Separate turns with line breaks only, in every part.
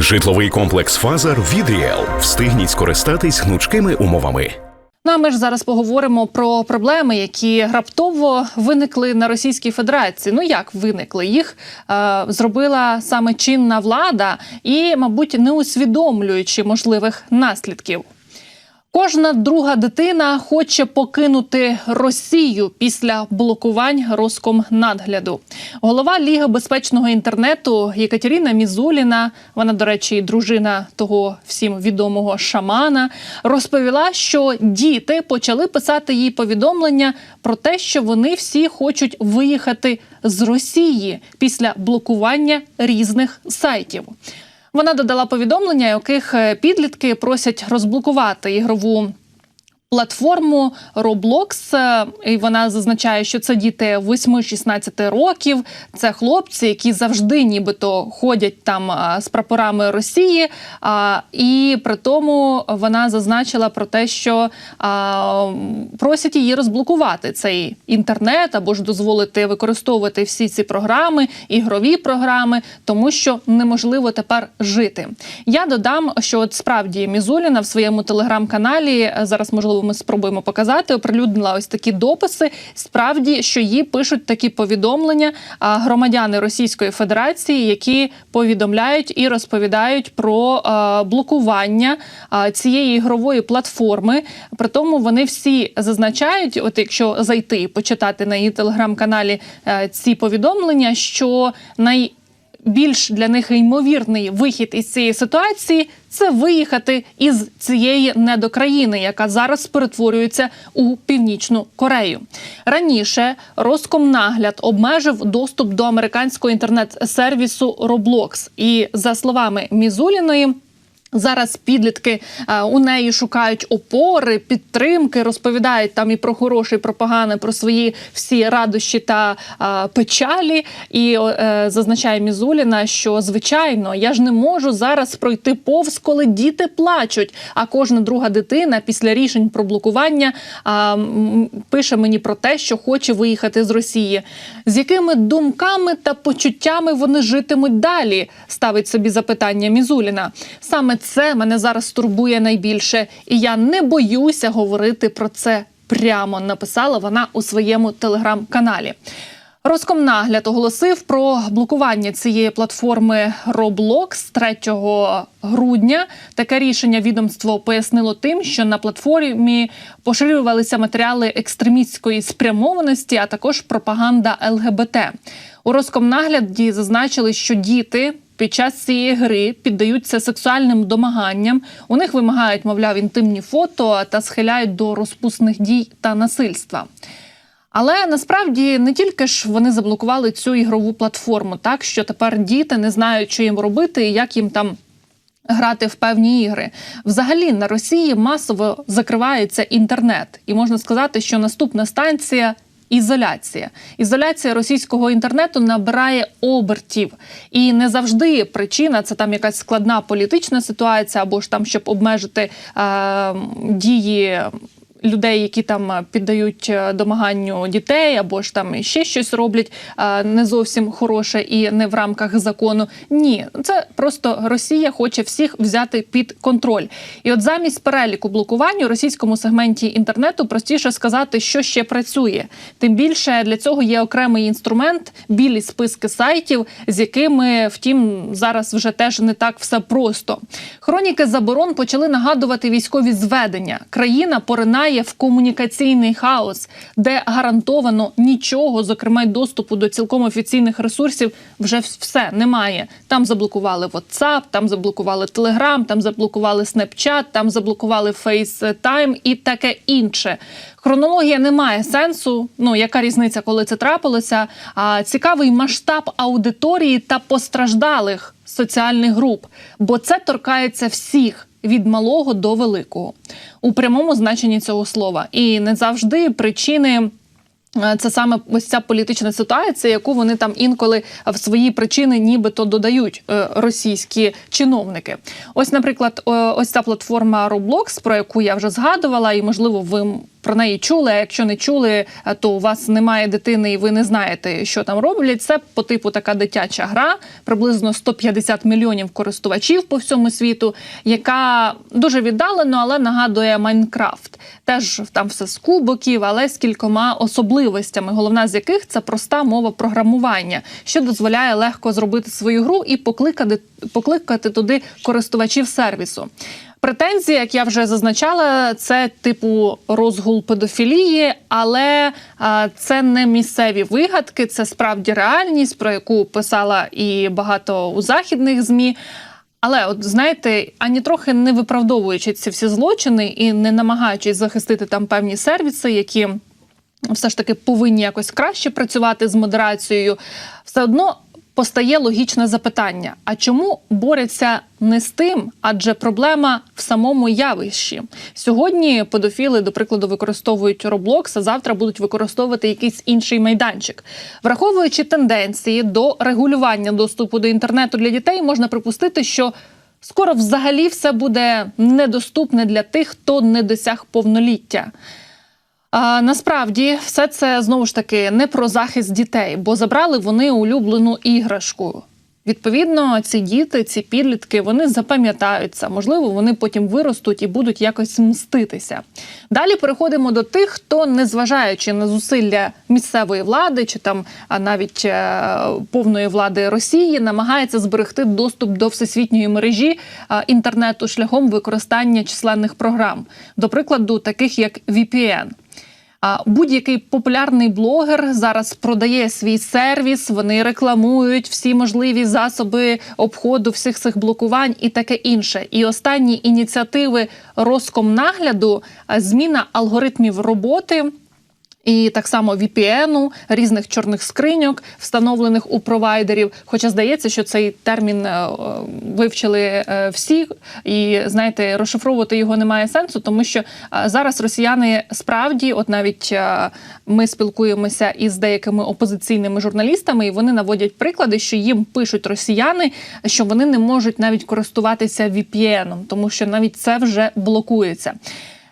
Житловий комплекс Фазар від Ріел. Встигніть скористатись гнучкими умовами.
Ну а ми ж зараз поговоримо про проблеми, які раптово виникли на Російській Федерації. Ну як виникли? Їх е, зробила саме чинна влада і, мабуть, не усвідомлюючи можливих наслідків. Кожна друга дитина хоче покинути Росію після блокувань Роскомнадгляду. Голова Ліги безпечного інтернету Єкатеріна Мізуліна, вона, до речі, дружина того всім відомого шамана, розповіла, що діти почали писати їй повідомлення про те, що вони всі хочуть виїхати з Росії після блокування різних сайтів. Вона додала повідомлення, яких е, підлітки просять розблокувати ігрову. Платформу Roblox, е, і вона зазначає, що це діти 8-16 років. Це хлопці, які завжди, нібито, ходять там з прапорами Росії. І при тому вона зазначила про те, що просять її розблокувати цей інтернет або ж дозволити використовувати всі ці програми, ігрові програми, тому що неможливо тепер жити. Я додам, що от справді Мізуліна в своєму телеграм-каналі е, зараз можливо ми спробуємо показати. Оприлюднила ось такі дописи. Справді, що їй пишуть такі повідомлення громадяни Російської Федерації, які повідомляють і розповідають про блокування цієї ігрової платформи. При тому вони всі зазначають, от якщо зайти і почитати на її телеграм-каналі е, ці повідомлення, що най більш для них ймовірний вихід із цієї ситуації це виїхати із цієї недокраїни, яка зараз перетворюється у північну Корею. Раніше Роскомнагляд обмежив доступ до американського інтернет-сервісу Roblox. І за словами Мізуліної. Зараз підлітки у неї шукають опори, підтримки, розповідають там і про хороше, і про погане, про свої всі радощі та а, печалі. І е, зазначає Мізуліна, що звичайно я ж не можу зараз пройти повз, коли діти плачуть. А кожна друга дитина після рішень про блокування пише мені про те, що хоче виїхати з Росії. З якими думками та почуттями вони житимуть далі? Ставить собі запитання Мізуліна. Саме це мене зараз турбує найбільше, і я не боюся говорити про це прямо. Написала вона у своєму телеграм-каналі. Роскомнагляд оголосив про блокування цієї платформи Roblox 3 грудня. Таке рішення відомство пояснило тим, що на платформі поширювалися матеріали екстремістської спрямованості, а також пропаганда ЛГБТ. У Роскомнагляді зазначили, що діти. Під час цієї гри піддаються сексуальним домаганням. У них вимагають, мовляв, інтимні фото та схиляють до розпусних дій та насильства. Але насправді не тільки ж вони заблокували цю ігрову платформу, так що тепер діти не знають, що їм робити і як їм там. Грати в певні ігри взагалі на Росії масово закривається інтернет, і можна сказати, що наступна станція ізоляція. Ізоляція російського інтернету набирає обертів, і не завжди причина це там якась складна політична ситуація, або ж там, щоб обмежити е, дії. Людей, які там піддають е, домаганню дітей, або ж там ще щось роблять е, не зовсім хороше і не в рамках закону. Ні, це просто Росія хоче всіх взяти під контроль. І от замість переліку блокувань у російському сегменті інтернету простіше сказати, що ще працює. Тим більше для цього є окремий інструмент, білі списки сайтів, з якими, втім, зараз вже теж не так все просто. Хроніки заборон почали нагадувати військові зведення. Країна поринає в комунікаційний хаос, де гарантовано нічого, зокрема й доступу до цілком офіційних ресурсів, вже все немає. Там заблокували WhatsApp, там заблокували Telegram, там заблокували Snapchat, там заблокували FaceTime і таке інше. Хронологія не має сенсу. Ну яка різниця, коли це трапилося? А цікавий масштаб аудиторії та постраждалих соціальних груп, бо це торкається всіх від малого до великого у прямому значенні цього слова, і не завжди причини. е, Це саме ось ця політична ситуація, яку вони там інколи в свої причини нібито додають е, російські чиновники. Ось, наприклад, ось ця платформа Roblox, про яку я вже згадувала, і можливо, ви про неї чули. А якщо не чули, е, то у вас немає дитини і ви не знаєте, що там роблять. Це по типу така дитяча гра, приблизно 150 мільйонів користувачів по всьому світу, яка дуже віддалено, але нагадує Майнкрафт. Теж там все з кубоків, але з кількома особливостями. Головна з яких це проста мова програмування, що дозволяє легко зробити свою гру і покликати, покликати туди користувачів сервісу. Претензії, як я вже зазначала, це типу розгул педофілії, але це не місцеві вигадки, це справді реальність, про яку писала і багато у західних змі. Але, от знаєте, ані трохи не виправдовуючи ці всі злочини і не намагаючись захистити там певні сервіси, які все ж таки повинні якось краще працювати з модерацією, все одно постає логічне запитання: а чому борються не з тим, адже проблема в самому явищі? Сьогодні педофіли, до прикладу, використовують Roblox, а завтра будуть використовувати якийсь інший майданчик. Враховуючи тенденції до регулювання доступу до інтернету для дітей, можна припустити, що скоро взагалі все буде недоступне для тих, хто не досяг повноліття. А, насправді все це знову ж таки не про захист дітей, бо забрали вони улюблену іграшку. Відповідно, ці діти, ці підлітки, вони запам'ятаються. Можливо, вони потім виростуть і будуть якось мститися. Далі переходимо до тих, хто, незважаючи на зусилля місцевої влади чи там а навіть е, повної влади Росії, намагається зберегти доступ до всесвітньої мережі е, інтернету шляхом використання численних програм, до прикладу, таких як VPN. Будь-який популярний блогер зараз продає свій сервіс. Вони рекламують всі можливі засоби обходу всіх цих блокувань і таке інше. І останні ініціативи Роскомнагляду а, зміна алгоритмів роботи. І так само VPN, різних чорних скриньок, встановлених у провайдерів. Хоча здається, що цей термін е, вивчили е, всі, і знаєте, розшифровувати його немає сенсу, тому що зараз росіяни справді, от навіть е, ми спілкуємося із деякими опозиційними журналістами, і вони наводять приклади, що їм пишуть росіяни, що вони не можуть навіть користуватися VPN, тому що навіть це вже блокується.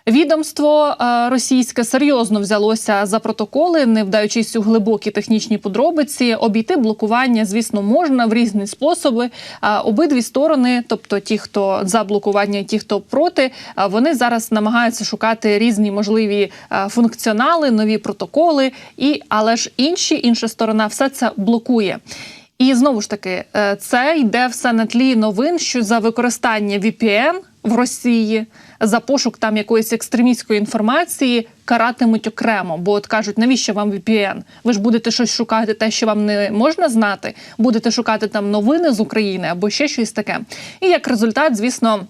Відомство е, російське серйозно взялося за протоколи, не вдаючись у глибокі технічні подробиці. Обійти блокування, звісно, можна в різні способи. А Обидві сторони, тобто ті, хто за блокування, ті, хто проти, вони зараз намагаються шукати різні можливі е, функціонали, нові протоколи, і але ж інші інша сторона все це блокує. І знову ж таки, е, це йде все на тлі новин, що за використання VPN в Росії за пошук там якоїсь екстремістської інформації каратимуть окремо. Бо от кажуть, навіщо вам VPN? Ви ж будете щось шукати, те, що вам не можна знати, будете шукати там новини з України або ще щось таке. І як результат, звісно.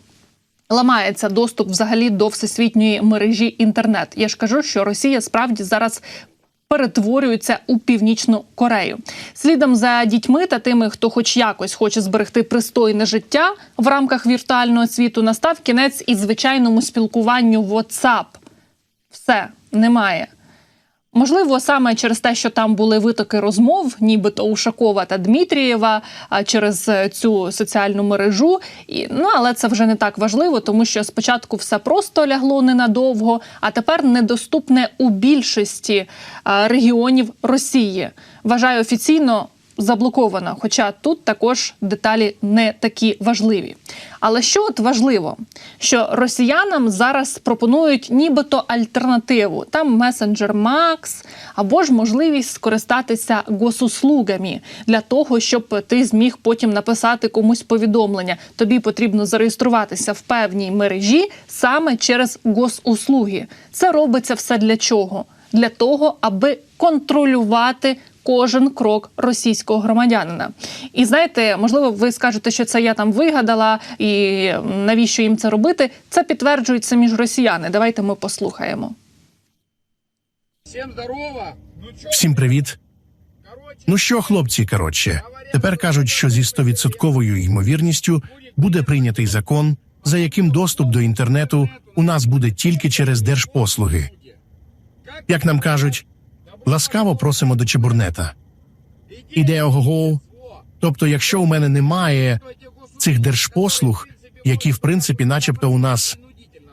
Ламається доступ взагалі до всесвітньої мережі інтернет. Я ж кажу, що Росія справді зараз перетворюється у північну Корею. Слідом за дітьми та тими, хто хоч якось хоче зберегти пристойне життя в рамках віртуального світу, настав кінець і звичайному спілкуванню WhatsApp. Все немає. Можливо, саме через те, що там були витоки розмов, нібито Ушакова та Дмитрієва, через е, цю соціальну мережу. І, ну але це вже не так важливо, тому що спочатку все просто лягло ненадовго, а тепер недоступне у більшості регіонів Росії. Вважаю офіційно. Заблокована, хоча тут також деталі не такі важливі. Але що от важливо, що росіянам зараз пропонують нібито альтернативу, там месенджер Макс або ж можливість скористатися госуслугами для того, щоб ти зміг потім написати комусь повідомлення. Тобі потрібно зареєструватися в певній мережі саме через госуслуги. Це робиться все для чого? Для того, аби контролювати кожен крок російського громадянина. І знаєте, можливо, ви скажете, що це я там вигадала, і навіщо їм це робити? Це підтверджують самі ж росіяни. Давайте ми послухаємо.
Всем здорово! Ну
Всім привіт. Ну що, хлопці, коротше, тепер кажуть, що зі стовідсотковою ймовірністю буде прийнятий закон, за яким доступ до інтернету у нас буде тільки через держпослуги. Як нам кажуть, ласкаво просимо до чебурнета. Іде ого. Тобто, якщо у мене немає цих держпослуг, які в принципі, начебто, у нас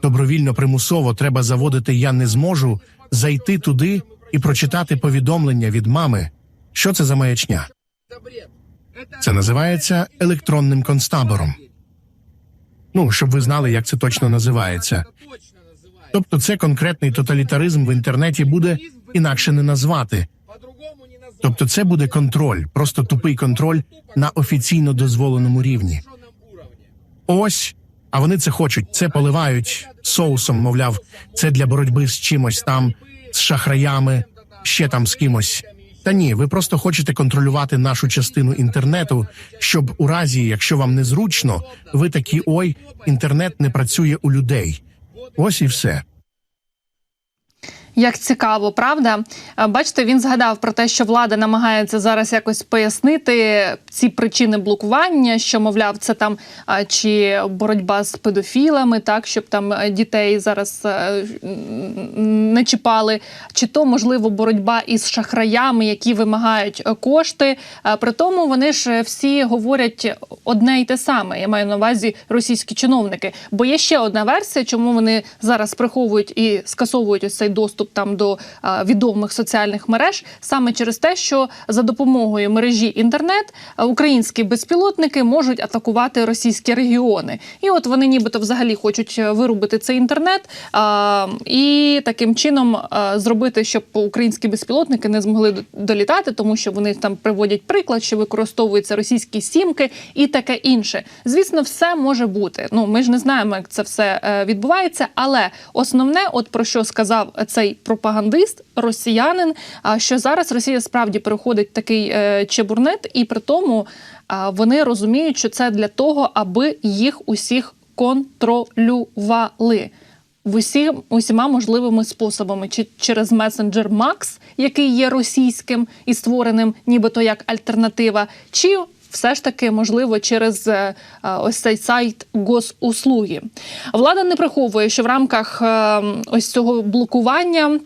Добровільно примусово треба заводити я не зможу зайти туди і прочитати повідомлення від мами. Що це за маячня? Це називається електронним концтабором. Ну, щоб ви знали, як це точно називається. Тобто, це конкретний тоталітаризм в інтернеті буде інакше не назвати. Тобто, це буде контроль, просто тупий контроль на офіційно дозволеному рівні. Ось, а вони це хочуть, це поливають соусом, мовляв, це для боротьби з чимось там, з шахраями, ще там з кимось. Та ні, ви просто хочете контролювати нашу частину інтернету, щоб у разі, якщо вам незручно, ви такі ой, інтернет не працює у людей. Ось і все.
Як цікаво, правда? Бачите, він згадав про те, що влада намагається зараз якось пояснити ці причини блокування, що мовляв, це там чи боротьба з педофілами, так щоб там е, дітей зараз е, не чіпали, чи то можливо боротьба із шахраями, які вимагають е, кошти. При тому вони ж всі говорять одне й те саме. Я маю на увазі російські чиновники. Бо є ще одна версія, чому вони зараз приховують і скасовують ось цей доступ там до відомих соціальних мереж, саме через те, що за допомогою мережі інтернет українські безпілотники можуть атакувати російські регіони. І от вони нібито взагалі хочуть е, вирубити цей інтернет і таким чином зробити, щоб українські безпілотники не змогли долітати, тому що вони там приводять приклад, що використовуються російські сімки і таке інше. Звісно, все може бути. Ну ми ж не знаємо, як це все е, відбувається. Але основне, от про що сказав цей пропагандист, росіянин, а що зараз Росія справді переходить такий е, чебурнет, і при тому вони розуміють, що це для того, аби їх усіх контролювали. В усі, усіма можливими способами, чи через месенджер Max, який є російським і створеним, нібито як альтернатива, чи все ж таки можливо через е, е, ось цей сайт госуслуги. Влада не приховує, що в рамках е, ось цього блокування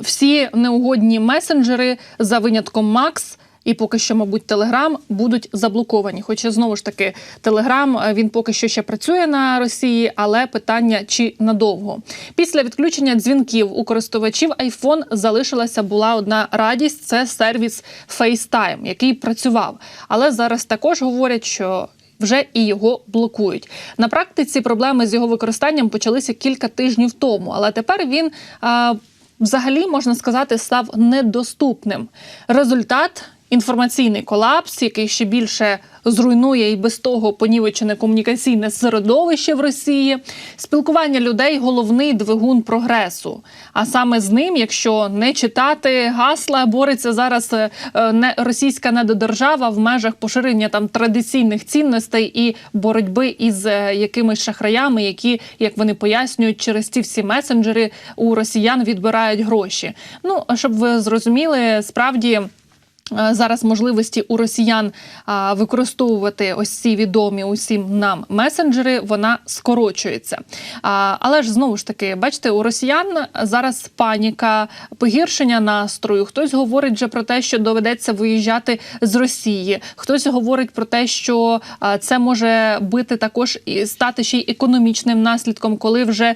всі неугодні месенджери за винятком Max і поки що, мабуть, Телеграм будуть заблоковані. Хоча знову ж таки Телеграм е, він поки що ще працює на Росії, але питання чи надовго. Після відключення дзвінків у користувачів iPhone залишилася була одна радість: це сервіс FaceTime, який працював. Але зараз також говорять, що вже і його блокують. На практиці проблеми з його використанням почалися кілька тижнів тому, але тепер він. А, Взагалі можна сказати, став недоступним. Результат інформаційний колапс, який ще більше зруйнує і без того понівечене комунікаційне середовище в Росії. Спілкування людей головний двигун прогресу. А саме з ним, якщо не читати гасла, бореться зараз е, не російська недодержава в межах поширення там традиційних цінностей і боротьби із е, якимись шахраями, які, як вони пояснюють, через ці всі месенджери у росіян відбирають гроші. Ну щоб ви зрозуміли, справді. Е, Зараз можливості у росіян використовувати ось ці відомі усім нам месенджери, вона скорочується. Але ж знову ж таки, бачите, у росіян зараз паніка, погіршення настрою. Хтось говорить вже про те, що доведеться виїжджати з Росії. Хтось говорить про те, що це може бити також і стати ще й економічним наслідком, коли вже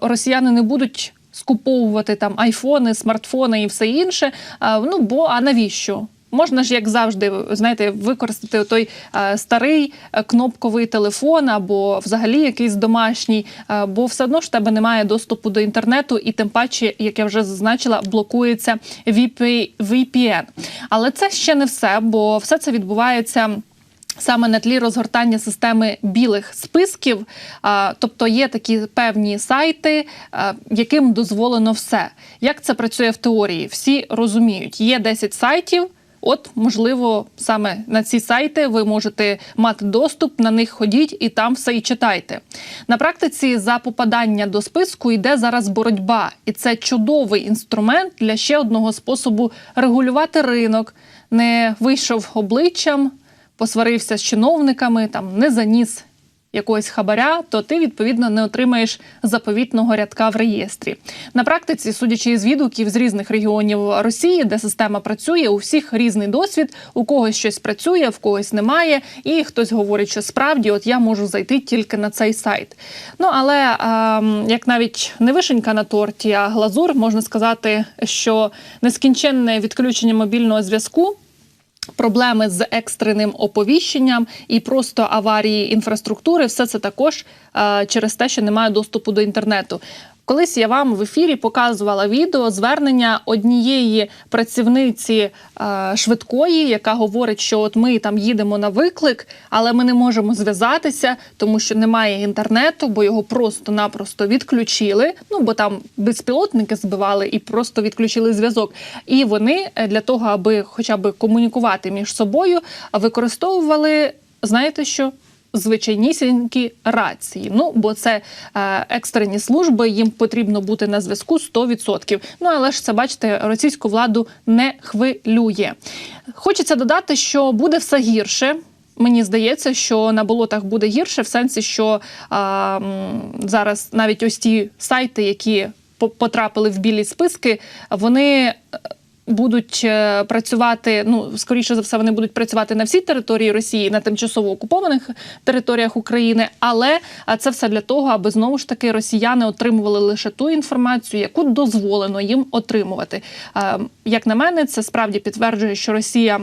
росіяни не будуть скуповувати там айфони, смартфони і все інше. Ну бо а навіщо? Можна ж, як завжди, знаєте, використати той е, старий кнопковий телефон або взагалі якийсь домашній, е, бо все одно ж тебе немає доступу до інтернету, і тим паче, як я вже зазначила, блокується VP VPN. Але це ще не все, бо все це відбувається. Саме на тлі розгортання системи білих списків, тобто є такі певні сайти, яким дозволено все. Як це працює в теорії? Всі розуміють, є 10 сайтів. От, можливо, саме на ці сайти ви можете мати доступ, на них ходіть і там все і читайте. На практиці за попадання до списку йде зараз боротьба, і це чудовий інструмент для ще одного способу регулювати ринок. Не вийшов обличчям, посварився з чиновниками, там не заніс якогось хабаря, то ти відповідно не отримаєш заповітного рядка в реєстрі. На практиці, судячи з відгуків з різних регіонів Росії, де система працює, у всіх різний досвід, у когось щось працює, в когось немає, і хтось говорить, що справді от я можу зайти тільки на цей сайт. Ну але ем, як навіть не вишенька на торті, а глазур, можна сказати, що нескінченне відключення мобільного зв'язку. Проблеми з екстреним оповіщенням і просто аварії інфраструктури, все це також е, через те, що немає доступу до інтернету. Колись я вам в ефірі показувала відео звернення однієї працівниці е, швидкої, яка говорить, що от ми там їдемо на виклик, але ми не можемо зв'язатися, тому що немає інтернету, бо його просто-напросто відключили. Ну бо там безпілотники збивали і просто відключили зв'язок. І вони е, для того, аби хоча б комунікувати між собою, використовували, знаєте що? Звичайнісінькі рації. Ну бо це е, екстрені служби, їм потрібно бути на зв'язку 100%. Ну але ж це бачите, російську владу не хвилює. Хочеться додати, що буде все гірше. Мені здається, що на болотах буде гірше, в сенсі, що а, зараз навіть ось ті сайти, які по- потрапили в білі списки, вони е, будуть е, працювати. Ну скоріше за все, вони будуть працювати на всій території Росії, на тимчасово окупованих територіях України. Але це все для того, аби знову ж таки росіяни отримували лише ту інформацію, яку дозволено їм отримувати. Е, Як на мене, це справді підтверджує, що Росія.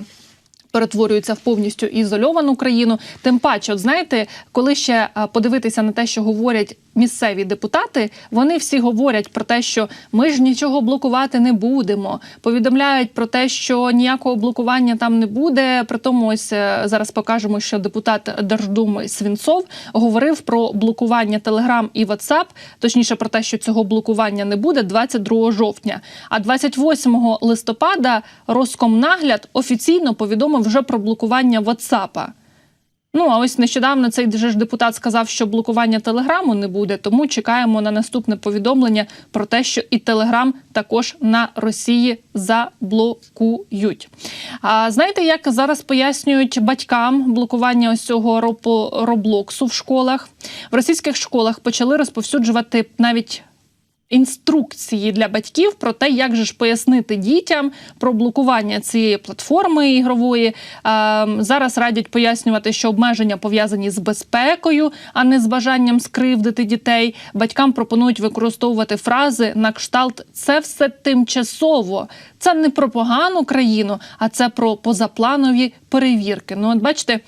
Перетворюється в повністю ізольовану країну. Тим паче, от знаєте, коли ще подивитися на те, що говорять місцеві депутати, вони всі говорять про те, що ми ж нічого блокувати не будемо. Повідомляють про те, що ніякого блокування там не буде. При тому, ось е, зараз покажемо, що депутат Держдуми Свінцов говорив про блокування Телеграм і WhatsApp, точніше про те, що цього блокування не буде 22 жовтня. А 28 листопада Роскомнагляд офіційно повідомив вже про блокування WhatsApp. Ну а ось нещодавно цей же ж депутат сказав, що блокування телеграму не буде, тому чекаємо на наступне повідомлення про те, що і телеграм також на Росії заблокують. А знаєте, як зараз пояснюють батькам блокування ось цього роблоксу в школах? В російських школах почали розповсюджувати навіть інструкції для батьків про те, як же ж пояснити дітям про блокування цієї платформи ігрової. Е, Зараз радять пояснювати, що обмеження пов'язані з безпекою, а не з бажанням скривдити дітей. Батькам пропонують використовувати фрази на кшталт це все тимчасово. Це не про погану країну, а це про позапланові перевірки. Ну, от бачите.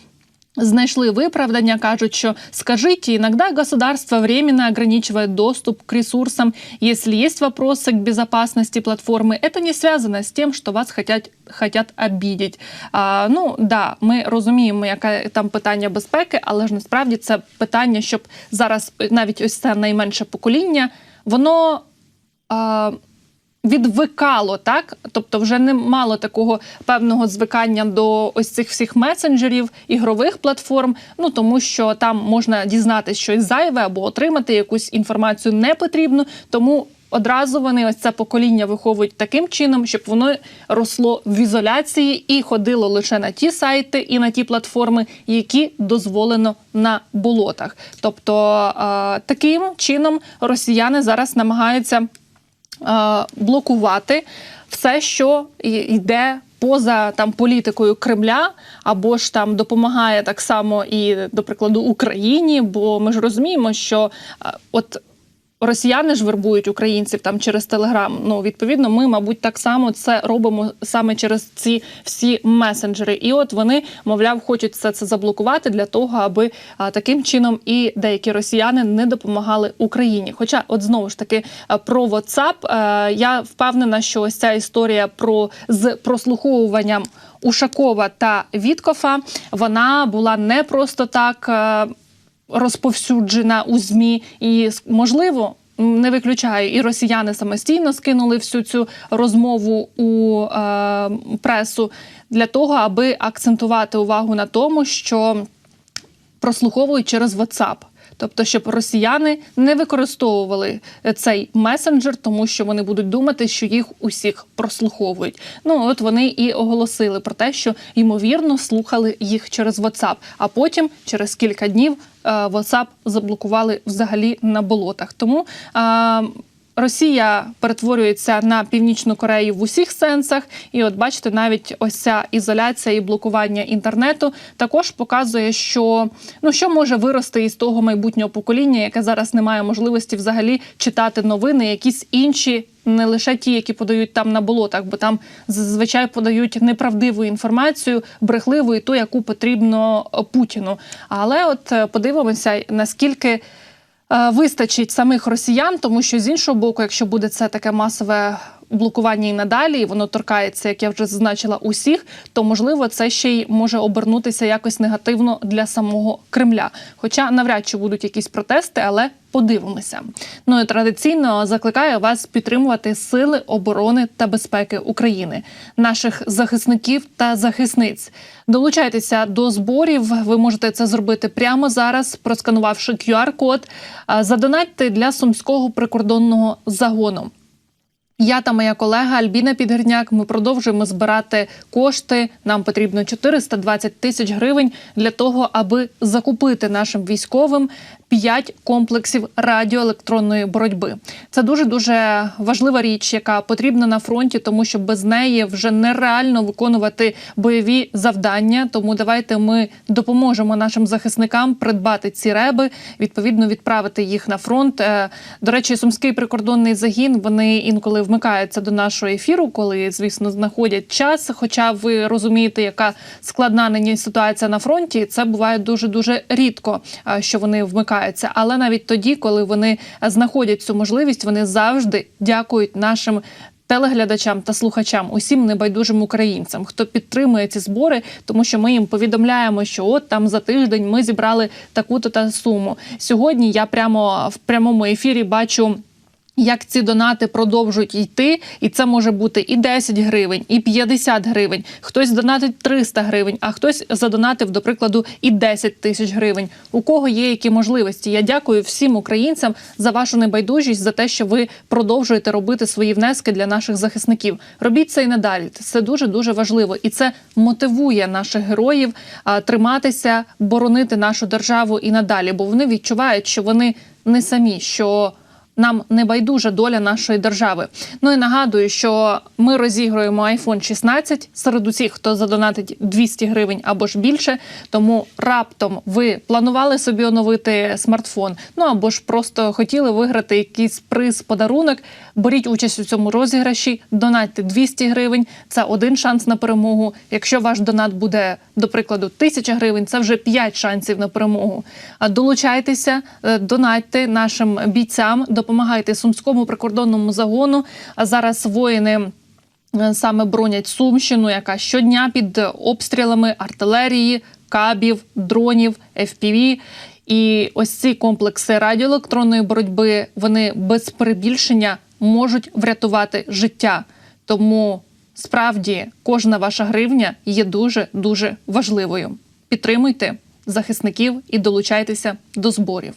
Знайшли виправдання, кажуть, що скажите, иногда государство временно ограничивает доступ к ресурсам. Если есть вопросы к безопасности платформы, это не связано с тем, что вас хотят, хотят обидеть. А, ну да, ми розуміємо, яке там питання безпеки, але ж насправді це питання, щоб зараз навіть ось це найменше покоління, воно. А, відвикало, так тобто вже не мало такого певного звикання до ось цих всіх месенджерів, ігрових платформ. Ну тому що там можна дізнатися щось зайве або отримати якусь інформацію непотрібну. Тому одразу вони ось це покоління виховують таким чином, щоб воно росло в ізоляції і ходило лише на ті сайти і на ті платформи, які дозволено на болотах. Тобто е, таким чином росіяни зараз намагаються блокувати все, що йде поза там політикою Кремля, або ж там допомагає так само і, до прикладу, Україні. Бо ми ж розуміємо, що е, от. Росіяни ж вербують українців там через телеграм. Ну відповідно, ми, мабуть, так само це робимо саме через ці всі месенджери. І от вони, мовляв, хочуть все це заблокувати для того, аби а, таким чином і деякі росіяни не допомагали Україні. Хоча, от знову ж таки, про WhatsApp, е, я впевнена, що ось ця історія про з прослуховуванням Ушакова та Віткофа вона була не просто так. е, розповсюджена у змі, і можливо. Не виключаю, і росіяни самостійно скинули всю цю розмову у е, пресу для того, аби акцентувати увагу на тому, що прослуховують через WhatsApp. Тобто, щоб росіяни не використовували цей месенджер, тому що вони будуть думати, що їх усіх прослуховують. Ну от вони і оголосили про те, що ймовірно слухали їх через WhatsApp, а потім через кілька днів е, WhatsApp заблокували взагалі на болотах. Тому е, Росія перетворюється на північну Корею в усіх сенсах, і от бачите, навіть ось ця ізоляція і блокування інтернету також показує, що ну що може вирости із того майбутнього покоління, яке зараз не має можливості взагалі читати новини, якісь інші. Не лише ті, які подають там на болотах, бо там зазвичай подають неправдиву інформацію, брехливу і ту, яку потрібно Путіну. Але от е, подивимося, наскільки вистачить самих росіян, тому що з іншого боку, якщо буде це таке масове блокування і надалі, і воно торкається, як я вже зазначила, усіх, то можливо це ще й може обернутися якось негативно для самого Кремля. Хоча навряд чи будуть якісь протести, але подивимося. Ну і традиційно закликаю вас підтримувати сили оборони та безпеки України, наших захисників та захисниць. Долучайтеся до зборів. Ви можете це зробити прямо зараз, просканувавши QR-код. А, Задонатьте для сумського прикордонного загону. Я та моя колега Альбіна Підгірняк. Ми продовжуємо збирати кошти. Нам потрібно 420 тисяч гривень для того, аби закупити нашим військовим 5 комплексів радіоелектронної боротьби. Це дуже дуже важлива річ, яка потрібна на фронті, тому що без неї вже нереально виконувати бойові завдання. Тому давайте ми допоможемо нашим захисникам придбати ці реби, відповідно відправити їх на фронт. Е, До речі, сумський прикордонний загін вони інколи вмикаються до нашого ефіру, коли звісно знаходять час. Хоча ви розумієте, яка складна нині ситуація на фронті, це буває дуже дуже рідко, е, що вони вмикаються. Але навіть тоді, коли вони знаходять цю можливість, вони завжди дякують нашим. Телеглядачам та слухачам, усім небайдужим українцям, хто підтримує ці збори, тому що ми їм повідомляємо, що от там за тиждень ми зібрали таку-то та суму. Сьогодні я прямо в прямому ефірі бачу. Як ці донати продовжують йти, і це може бути і 10 гривень, і 50 гривень. Хтось донатить 300 гривень, а хтось задонатив, до прикладу, і 10 тисяч гривень. У кого є які можливості? Я дякую всім українцям за вашу небайдужість, за те, що ви продовжуєте робити свої внески для наших захисників. Робіть це і надалі. Це дуже дуже важливо, і це мотивує наших героїв триматися, боронити нашу державу і надалі, бо вони відчувають, що вони не самі. що нам не байдужа доля нашої держави. Ну і нагадую, що ми розігруємо iPhone 16 серед усіх, хто задонатить 200 гривень або ж більше. Тому раптом ви планували собі оновити смартфон, ну або ж просто хотіли виграти якийсь приз, подарунок. Беріть участь у цьому розіграші, донатьте 200 гривень. Це один шанс на перемогу. Якщо ваш донат буде, до прикладу, 1000 гривень, це вже 5 шансів на перемогу. А Долучайтеся, е, донатьте нашим бійцям, допомагайте сумському прикордонному загону. А зараз воїни. е, Саме бронять Сумщину, яка щодня під обстрілами артилерії, кабів, дронів, FPV. І ось ці комплекси радіоелектронної боротьби вони без перебільшення можуть врятувати життя. Тому справді кожна ваша гривня є дуже дуже важливою. Підтримуйте захисників і долучайтеся до зборів.